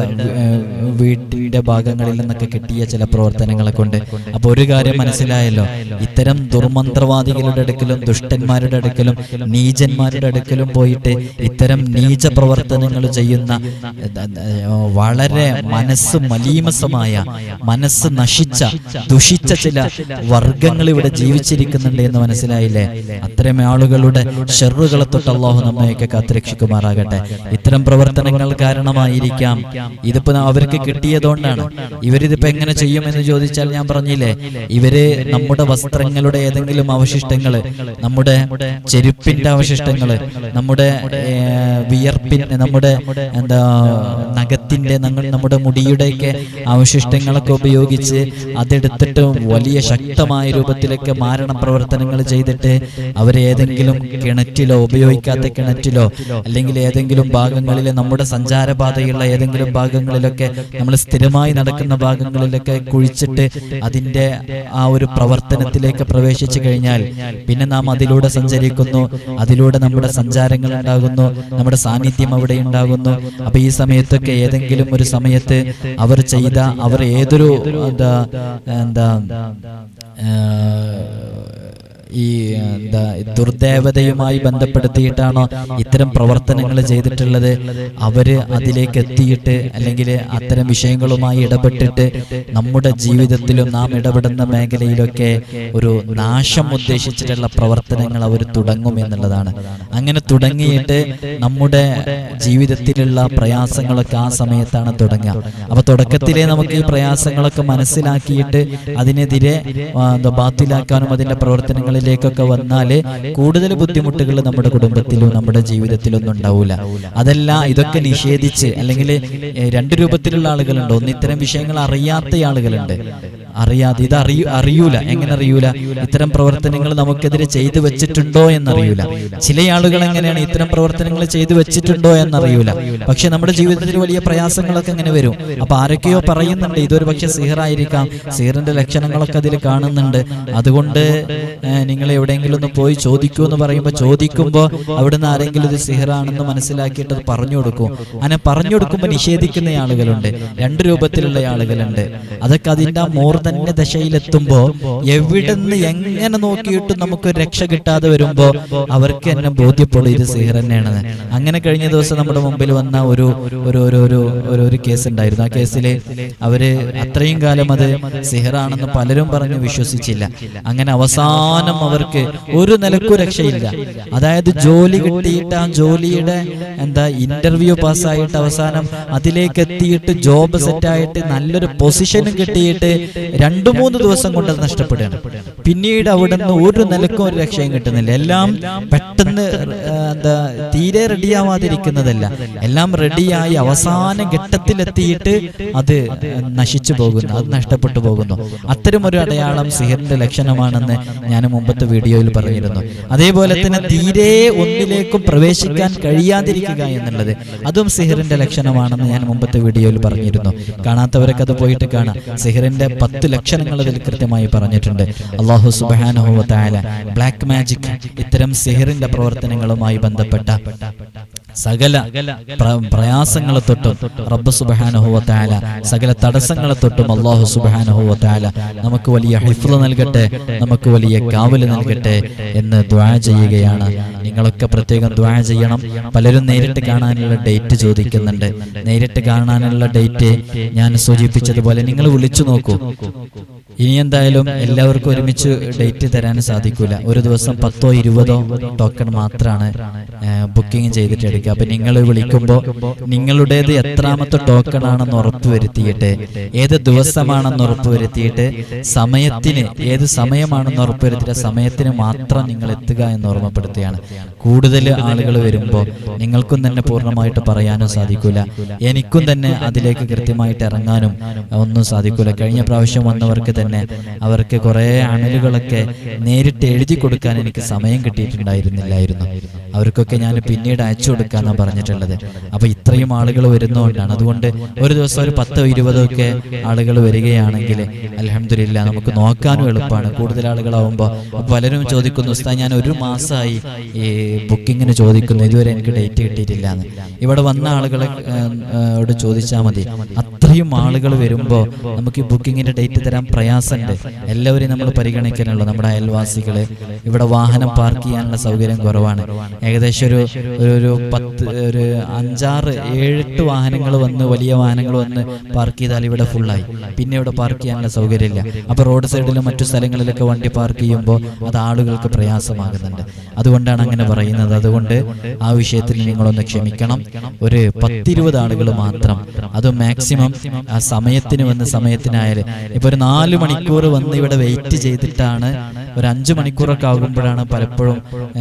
വീട്ടിന്റെ ഭാഗങ്ങളിൽ നിന്നൊക്കെ കിട്ടിയ ചില പ്രവർത്തനങ്ങളെ കൊണ്ട്. അപ്പോൾ ഒരു കാര്യം മനസ്സിലായല്ലോ. ഇത്തരം ദുർമന്ത്രവാദികളുടെ അടുക്കലും ദുഷ്ടന്മാരുടെ അടുക്കലും നീചന്മാരുടെ അടുക്കലും പോയിട്ട് ഇത്തരം നീച പ്രവർത്തനങ്ങൾ ചെയ്യുന്ന വളരെ മനസ്സ് മലീമസമായ മനസ്സ് നശിച്ച ദുഷിച്ച ചില വർഗങ്ങൾ ഇവിടെ ജീവിച്ചിരിക്കുന്നുണ്ട് എന്ന് മനസ്സിലായില്ലേ? അത്തരം ആളുകളുടെ ഷെറുകളെ തൊട്ട് അള്ളാഹു നമ്മയൊക്കെ കാത്തുരക്ഷിക്കുമാറാകട്ടെ. ഇത്തരം പ്രവർത്തനങ്ങൾ കാരണമായിരിക്കാം. ഇതിപ്പോ അവർക്ക് കിട്ടിയതുകൊണ്ടാണ്. ഇവരിതിപ്പോ എങ്ങനെ ചെയ്യുമെന്ന് ചോദിച്ചാൽ ഞാൻ പറഞ്ഞില്ലേ? ഇവർ നമ്മുടെ വസ്ത്രങ്ങളുടെ ഏതെങ്കിലും അവശിഷ്ടങ്ങൾ നമ്മുടെ ചെരുപ്പിന്റെ അവശിഷ്ടങ്ങൾ നമ്മുടെ വിയർപ്പിന്റെ നമ്മുടെ എന്താ നഖത്തിന്റെ നമ്മുടെ മുടിയുടെയൊക്കെ അവശിഷ്ടങ്ങളൊക്കെ ഉപയോഗിച്ച് അതെടുത്തിട്ട് വലിയ ശക്തമായ രൂപത്തിലൊക്കെ മാരണ പ്രവർത്തനങ്ങൾ ചെയ്തിട്ട് അവരെ ഏതെങ്കിലും കിണറ്റിലോ ഉപയോഗിക്കാത്ത കിണറ്റിലോ അല്ലെങ്കിൽ ഏതെങ്കിലും ഭാഗങ്ങളിൽ നമ്മുടെ സഞ്ചാരപാതയുള്ള ഏതെങ്കിലും ഭാഗങ്ങളിലൊക്കെ നമ്മൾ സ്ഥിരമായി നടക്കുന്ന ഭാഗങ്ങളിലൊക്കെ കുഴിച്ചിട്ട് അതിന്റെ ആ ഒരു പ്രവർത്തനത്തിലേക്ക് പ്രവേശിച്ചു കഴിഞ്ഞാൽ പിന്നെ നാം അതിലൂടെ സഞ്ചരിക്കുന്നു അതിലൂടെ നമ്മുടെ സഞ്ചാരങ്ങൾ ഉണ്ടാകുന്നു നമ്മുടെ സാന്നിധ്യം അവിടെ ഉണ്ടാകുന്നു. അപ്പൊ ഈ സമയത്തൊക്കെ ഏതെങ്കിലും ഒരു സമയത്ത് അവർ ചെയ്ത അവർ ഏതൊരു എന്താ എന്താ 呃 ഈ എന്താ ദുർദേവതയുമായി ബന്ധപ്പെടുത്തിയിട്ടാണോ ഇത്തരം പ്രവർത്തനങ്ങൾ ചെയ്തിട്ടുള്ളത്? അവർ അതിലേക്ക് എത്തിയിട്ട് അല്ലെങ്കിൽ അത്തരം വിഷയങ്ങളുമായി ഇടപെട്ടിട്ട് നമ്മുടെ ജീവിതത്തിലും നാം ഇടപെടുന്ന മേഖലയിലൊക്കെ ഒരു നാശം ഉദ്ദേശിച്ചിട്ടുള്ള പ്രവർത്തനങ്ങൾ അവർ തുടങ്ങും എന്നുള്ളതാണ്. അങ്ങനെ തുടങ്ങിയിട്ട് നമ്മുടെ ജീവിതത്തിലുള്ള പ്രയാസങ്ങളൊക്കെ ആ സമയത്താണ് തുടങ്ങുക. അപ്പൊ തുടക്കത്തിലെ നമുക്ക് ഈ പ്രയാസങ്ങളൊക്കെ മനസ്സിലാക്കിയിട്ട് അതിനെതിരെ ബാത്തിലാക്കാനും അതിന്റെ പ്രവർത്തനങ്ങളിലേക്കൊക്കെ വന്നാൽ കൂടുതൽ ബുദ്ധിമുട്ടുകൾ നമ്മുടെ കുടുംബത്തിലോ നമ്മുടെ ജീവിതത്തിലോ ഒന്നും ഉണ്ടാവില്ല അതല്ല ഇതൊക്കെ നിഷേധിച്ച് അല്ലെങ്കിൽ രണ്ട് രൂപത്തിലുള്ള ആളുകളുണ്ട്. ഒന്ന് ഇത്തരം വിഷയങ്ങൾ അറിയാത്ത ആളുകളുണ്ട്. അറിയാതെ ഇത് അറിയൂ അറിയൂല. എങ്ങനെ അറിയൂല? ഇത്തരം പ്രവർത്തനങ്ങൾ നമുക്കെതിരെ ചെയ്തു വെച്ചിട്ടുണ്ടോ എന്നറിയൂല. ചില ആളുകൾ എങ്ങനെയാണ് ഇത്തരം പ്രവർത്തനങ്ങൾ ചെയ്തു വെച്ചിട്ടുണ്ടോ എന്നറിയൂല. പക്ഷെ നമ്മുടെ ജീവിതത്തിൽ വലിയ പ്രയാസങ്ങളൊക്കെ ഇങ്ങനെ വരും. അപ്പൊ ആരൊക്കെയോ പറയുന്നുണ്ട് ഇതൊരു പക്ഷെ സിഹറായിരിക്കാം. സിഹറിന്റെ ലക്ഷണങ്ങളൊക്കെ അതിൽ കാണുന്നുണ്ട്. അതുകൊണ്ട് നിങ്ങൾ എവിടെയെങ്കിലും ഒന്ന് പോയി ചോദിക്കൂ എന്ന് പറയുമ്പോൾ ചോദിക്കുമ്പോൾ അവിടുന്ന് ആരെങ്കിലും ഇത് സിഹറാണെന്ന് മനസ്സിലാക്കിയിട്ട് പറഞ്ഞു കൊടുക്കും. അങ്ങനെ പറഞ്ഞു കൊടുക്കുമ്പോൾ നിഷേധിക്കുന്ന ആളുകളുണ്ട്. രണ്ട് രൂപത്തിലുള്ള ആളുകളുണ്ട്. അതൊക്കെ അതിന്റെ ആ മൂർധന്യ ദശയിലെത്തുമ്പോ എവിടെന്ന് എങ്ങനെ നോക്കിയിട്ടും നമുക്ക് രക്ഷ കിട്ടാതെ വരുമ്പോ അവർക്ക് എന്നെ ബോധ്യപ്പെടും ഇത് സിഹർ തന്നെയാണെന്ന് അങ്ങനെ കഴിഞ്ഞ ദിവസം നമ്മുടെ മുമ്പിൽ വന്ന ഒരു ഒരു ഒരു ഒരു ഒരു ഒരു കേസ് ഉണ്ടായിരുന്നു. ആ കേസിൽ അവർ അത്രയും കാലം അത് സിഹറാണെന്ന് പലരും പറഞ്ഞ് വിശ്വസിച്ചില്ല. അങ്ങനെ അവസാനം അവർക്ക് ഒരു നിലക്കും രക്ഷയില്ല. അതായത് ജോലി കിട്ടിയിട്ട് ആ ജോലിയുടെ എന്താ ഇന്റർവ്യൂ പാസ്സായിട്ട് അവസാനം അതിലേക്ക് എത്തിയിട്ട് ജോബ് സെറ്റായിട്ട് നല്ലൊരു പൊസിഷനും കിട്ടിയിട്ട് രണ്ടു മൂന്ന് ദിവസം കൊണ്ട് അത് നഷ്ടപ്പെടുകയാണ്. പിന്നീട് അവിടുന്ന് ഒരു നിലക്കും ഒരു രക്ഷയും കിട്ടുന്നില്ല. എല്ലാം പെട്ടെന്ന് എന്താ തീരെ റെഡിയാവാതിരിക്കുന്നതല്ല. എല്ലാം റെഡിയായി അവസാന ഘട്ടത്തിലെത്തിയിട്ട് അത് നശിച്ചു പോകുന്നു. അത് നഷ്ടപ്പെട്ടു പോകുന്നു. അത്തരം ഒരു അടയാളം സിഹറിന്റെ ലക്ഷണമാണെന്ന് ഞാൻ മുമ്പത്തെ വീഡിയോയിൽ പറഞ്ഞിരുന്നു. അതേപോലെ തന്നെ തീരെ ഒന്നിലേക്കും പ്രവേശിക്കാൻ കഴിയാതിരിക്കുക എന്നുള്ളത്. അതും സിഹറിന്റെ ലക്ഷണമാണെന്ന് ഞാൻ മുമ്പത്തെ വീഡിയോയിൽ പറഞ്ഞിരുന്നു. കാണാത്തവരൊക്കെ അത് പോയിട്ട് കാണാം. സിഹറിന്റെ പത്ത് ലക്ഷണങ്ങൾ അതിൽ കൃത്യമായി പറഞ്ഞിട്ടുണ്ട്. അള്ളാഹു സുബാനുഹുവത്തായ ബ്ലാക്ക് മാജിക് ഇത്തരം സെഹറിന്റെ പ്രവർത്തനങ്ങളുമായി ബന്ധപ്പെട്ട സകല പ്ര- പ്രയാസങ്ങളെ തൊട്ടും റബ്ബ് സുബാനുഹുവത്തായ സകല തടസ്സങ്ങളെ തൊട്ടും അള്ളാഹു സുബാനുഹുവത്തായ നമുക്ക് വലിയ ഹിഫ്ല നൽകട്ടെ നമുക്ക് വലിയ കാവൽ നൽകട്ടെ എന്ന് ദ്വാ ചെയ്യുകയാണ്. നിങ്ങളൊക്കെ പ്രത്യേകം ദ്വാ ചെയ്യണം. പലരും നേരിട്ട് കാണാനുള്ള ഡേറ്റ് ചോദിക്കുന്നുണ്ട്. നേരിട്ട് കാണാനുള്ള ഡേറ്റ് ഞാൻ സൂചിപ്പിച്ചതുപോലെ നിങ്ങൾ വിളിച്ചു നോക്കൂ. ഇനി എന്തായാലും എല്ലാവർക്കും ഒരുമിച്ച് ഡേറ്റ് തരാൻ സാധിക്കില്ല ഒരു ദിവസം പത്തോ ഇരുപതോ ടോക്കൺ മാത്രമാണ് ബുക്കിംഗ് ചെയ്തിട്ട് അപ്പൊ നിങ്ങൾ വിളിക്കുമ്പോൾ നിങ്ങളുടേത് എത്രാമത്തെ ടോക്കൺ ആണെന്ന് ഉറപ്പുവരുത്തിയിട്ട് ഏത് ദിവസമാണെന്ന് ഉറപ്പുവരുത്തിയിട്ട് സമയത്തിന് ഏത് സമയമാണെന്ന് ഉറപ്പുവരുത്തിയിട്ട് സമയത്തിന് മാത്രം നിങ്ങൾ എത്തുക എന്ന് ഓർമ്മപ്പെടുത്തുകയാണ്. കൂടുതൽ ആളുകൾ വരുമ്പോൾ നിങ്ങൾക്കും തന്നെ പൂർണമായിട്ട് പറയാനും സാധിക്കൂല. എനിക്കും തന്നെ അതിലേക്ക് കൃത്യമായിട്ട് ഇറങ്ങാനും ഒന്നും സാധിക്കൂല. കഴിഞ്ഞ പ്രാവശ്യം വന്നവർക്ക് തന്നെ അവർക്ക് കുറേ അണലുകളൊക്കെ നേരിട്ട് എഴുതി കൊടുക്കാൻ എനിക്ക് സമയം കിട്ടിയിട്ടുണ്ടായിരുന്നില്ലായിരുന്നു. അവർക്കൊക്കെ ഞാൻ പിന്നീട് അയച്ചു കൊടുക്കാന്നാണ് പറഞ്ഞിട്ടുള്ളത്. അപ്പൊ ഇത്രയും ആളുകൾ വരുന്നതുകൊണ്ടാണ് അതുകൊണ്ട് ഒരു ദിവസം ഒരു പത്തോ ഇരുപതോ ഒക്കെ ആളുകൾ വരികയാണെങ്കിൽ അലഹമില്ല നമുക്ക് നോക്കാനും എളുപ്പമാണ് കൂടുതൽ ആളുകളാവുമ്പോൾ പലരും ചോദിക്കുന്നു ഉസ്താ ഞാൻ ഒരു മാസമായി ഈ ബുക്കിങ്ങിന് ചോദിക്കുന്നു. ഇതുവരെ എനിക്ക് ഡേറ്റ് കിട്ടിയിട്ടില്ല എന്ന് ഇവിടെ വന്ന ആളുകളെ ചോദിച്ചാൽ മതി. അത്രയും ആളുകൾ വരുമ്പോൾ നമുക്ക് ഈ ബുക്കിങ്ങിന്റെ ഡേറ്റ് തരാൻ പ്രയാസമുണ്ട് എല്ലാവരെയും നമ്മൾ പരിഗണിക്കാനുള്ളൂ നമ്മുടെ അയൽവാസികൾ. ഇവിടെ വാഹനം പാർക്ക് ചെയ്യാനുള്ള സൗകര്യം കുറവാണ്. ഏകദേശം ഒരു- ഒരു പത്ത് ഒരു അഞ്ചാറ് ഏഴെട്ട് വാഹനങ്ങൾ വന്ന് വലിയ വാഹനങ്ങൾ വന്ന് പാർക്ക് ചെയ്താൽ ഇവിടെ ഫുള്ളായി പിന്നെ ഇവിടെ പാർക്ക് ചെയ്യാനുള്ള സൗകര്യമില്ല. അപ്പോൾ റോഡ് സൈഡിലും മറ്റു സ്ഥലങ്ങളിലൊക്കെ വണ്ടി പാർക്ക് ചെയ്യുമ്പോൾ അത് ആളുകൾക്ക് പ്രയാസമാകുന്നുണ്ട്. അതുകൊണ്ടാണ് അങ്ങനെ പറയുന്നത്. അതുകൊണ്ട് ആ വിഷയത്തിൽ നിങ്ങളൊന്ന് ക്ഷമിക്കണം. ഒരു പത്തിരുപത് ആളുകൾ മാത്രം. അത് മാക്സിമം ആ സമയത്തിന് വന്ന് സമയത്തിനായാലും. ഇപ്പോൾ ഒരു നാല് മണിക്കൂർ വന്ന് ഇവിടെ വെയിറ്റ് ചെയ്തിട്ടാണ് ഒരു അഞ്ചു മണിക്കൂറൊക്കെ ആകുമ്പോഴാണ് പലപ്പോഴും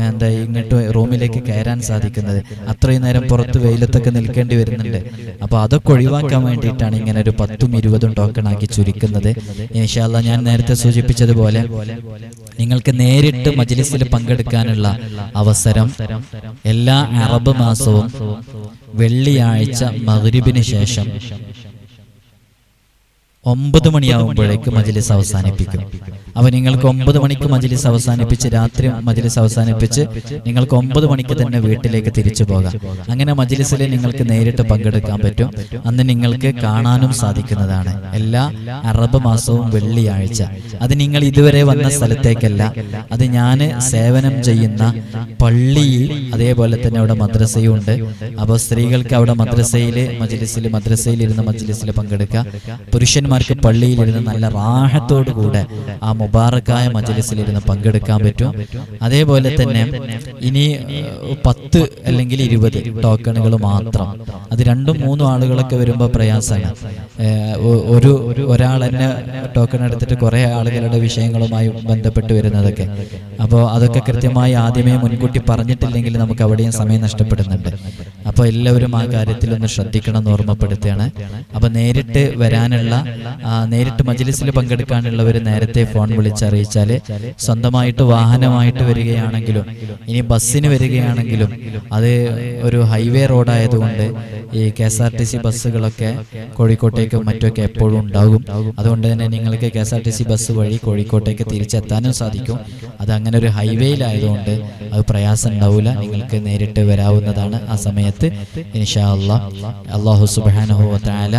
എന്താ ഇങ്ങോട്ട് റൂമിലേക്ക് കയറാൻ സാധിക്കുന്നത്. അത്രയും നേരം പുറത്ത് വെയിലത്തൊക്കെ നിൽക്കേണ്ടി വരുന്നുണ്ട്. അപ്പോൾ അതൊക്കെ ഒഴിവാക്കാൻ വേണ്ടിയിട്ടാണ് ഇങ്ങനെ ഒരു പത്തും ഇരുപതും ടോക്കൺ ആക്കി ചുരുക്കുന്നത്. ഇൻഷാല്ല ഞാൻ നേരത്തെ സൂചിപ്പിച്ചതുപോലെ നിങ്ങൾക്ക് നേരിട്ട് മജ്ലിസിൽ പങ്കെടുക്കാനുള്ള അവസരം എല്ലാ അറബ് മാസവും വെള്ളിയാഴ്ച മകരിബിന് ശേഷം ഒമ്പത് മണിയാവുമ്പോഴേക്ക് മജിലിസ് അവസാനിപ്പിക്കും. അപ്പൊ നിങ്ങൾക്ക് ഒമ്പത് മണിക്ക് മജിലിസ് അവസാനിപ്പിച്ച് രാത്രി മജിലിസ് അവസാനിപ്പിച്ച് നിങ്ങൾക്ക് ഒമ്പത് മണിക്ക് തന്നെ വീട്ടിലേക്ക് തിരിച്ചു പോകാം. അങ്ങനെ മജിലിസിൽ നിങ്ങൾക്ക് നേരിട്ട് പങ്കെടുക്കാൻ പറ്റും. അന്ന് നിങ്ങൾക്ക് കാണാനും സാധിക്കുന്നതാണ്. എല്ലാ അറബ് മാസവും വെള്ളിയാഴ്ച. അത് നിങ്ങൾ ഇതുവരെ വന്ന സ്ഥലത്തേക്കല്ല. അത് ഞാൻ സേവനം ചെയ്യുന്ന പള്ളിയിൽ അതേപോലെ തന്നെ അവിടെ മദ്രസയും ഉണ്ട്. അപ്പോൾ സ്ത്രീകൾക്ക് അവിടെ മദ്രസയിൽ മജിലിസിൽ മദ്രസയിൽ ഇരുന്ന് മജിലിസിൽ പങ്കെടുക്കുക. പുരുഷന്മാർക്ക് പള്ളിയിൽ ഇരുന്ന് നല്ല റാഹത്തോടു കൂടെ ആ മുബാറക്കായ മജലിസിലിരുന്ന് പങ്കെടുക്കാൻ പറ്റും. അതേപോലെ തന്നെ ഇനി പത്ത് അല്ലെങ്കിൽ ഇരുപത് ടോക്കണുകൾ മാത്രം. അത് രണ്ടും മൂന്നും ആളുകളൊക്കെ വരുമ്പോൾ പ്രയാസമാണ് ഒരു ഒരാൾ തന്നെ ടോക്കൺ എടുത്തിട്ട് കുറേ ആളുകളുടെ വിഷയങ്ങളുമായി ബന്ധപ്പെട്ട് വരുന്നതൊക്കെ. അപ്പോൾ അതൊക്കെ കൃത്യമായി ആദ്യമേ മുൻകൂട്ടി പറഞ്ഞിട്ടില്ലെങ്കിൽ നമുക്ക് അവിടെയും സമയം നഷ്ടപ്പെടുന്നുണ്ട്. അപ്പോൾ എല്ലാവരും ആ കാര്യത്തിൽ ഒന്ന് ശ്രദ്ധിക്കണം എന്ന് ഓർമ്മപ്പെടുത്തുകയാണ്. അപ്പോൾ നേരിട്ട് വരാനുള്ള നേരിട്ട് മജ്ലിസിൽ പങ്കെടുക്കാനുള്ളവർ നേരത്തെ ഫോൺ വിളിച്ചറിയിച്ചാൽ സ്വന്തമായിട്ട് വാഹനമായിട്ട് വരികയാണെങ്കിലും ഇനി ബസ്സിന് വരികയാണെങ്കിലും അത് ഒരു ഹൈവേ റോഡായതുകൊണ്ട് ഈ K S R T C ബസ്സുകളൊക്കെ കോഴിക്കോട്ടേക്കും മറ്റൊക്കെ എപ്പോഴും ഉണ്ടാകും. അതുകൊണ്ട് തന്നെ നിങ്ങൾക്ക് K S R T C bus വഴി കോഴിക്കോട്ടേക്ക് തിരിച്ചെത്താനും സാധിക്കും. അത് അങ്ങനെ ഒരു ഹൈവേയിലായതുകൊണ്ട് അത് പ്രയാസം ഉണ്ടാവില്ല നിങ്ങൾക്ക് നേരിട്ട് വരാവുന്നതാണ് ആ സമയത്ത്. ഇൻഷാ അള്ളാഹ് അള്ളാഹു സുബാനഹു താല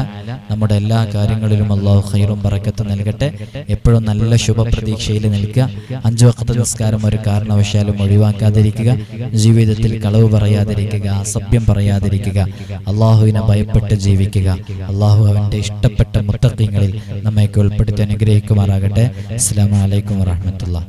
നമ്മുടെ എല്ലാ കാര്യങ്ങളിലും അള്ളാഹു ഖൈറും പറക്കത്തും നൽകട്ടെ. എപ്പോഴും നല്ല ശുഭപ്രതീക്ഷയിൽ നിൽക്കുക. അഞ്ചു വക്കത്തെ നിസ്കാരം ഒരു കാരണവശാലും ഒഴിവാക്കാതിരിക്കുക. ജീവിതത്തിൽ കളവ് പറയാതിരിക്കുക അസഭ്യം പറയാതിരിക്കുക. അള്ളാഹുവിനെ ഭയപ്പെട്ട് ജീവിക്കുക. അള്ളാഹു അവന്റെ ഇഷ്ടപ്പെട്ട മുത്തക്കങ്ങളിൽ നമ്മയൊക്കെ ഉൾപ്പെടുത്തി അനുഗ്രഹിക്കുമാറാകട്ടെ. അസ്സാം വലൈക്കും വാഹമത്തുള്ള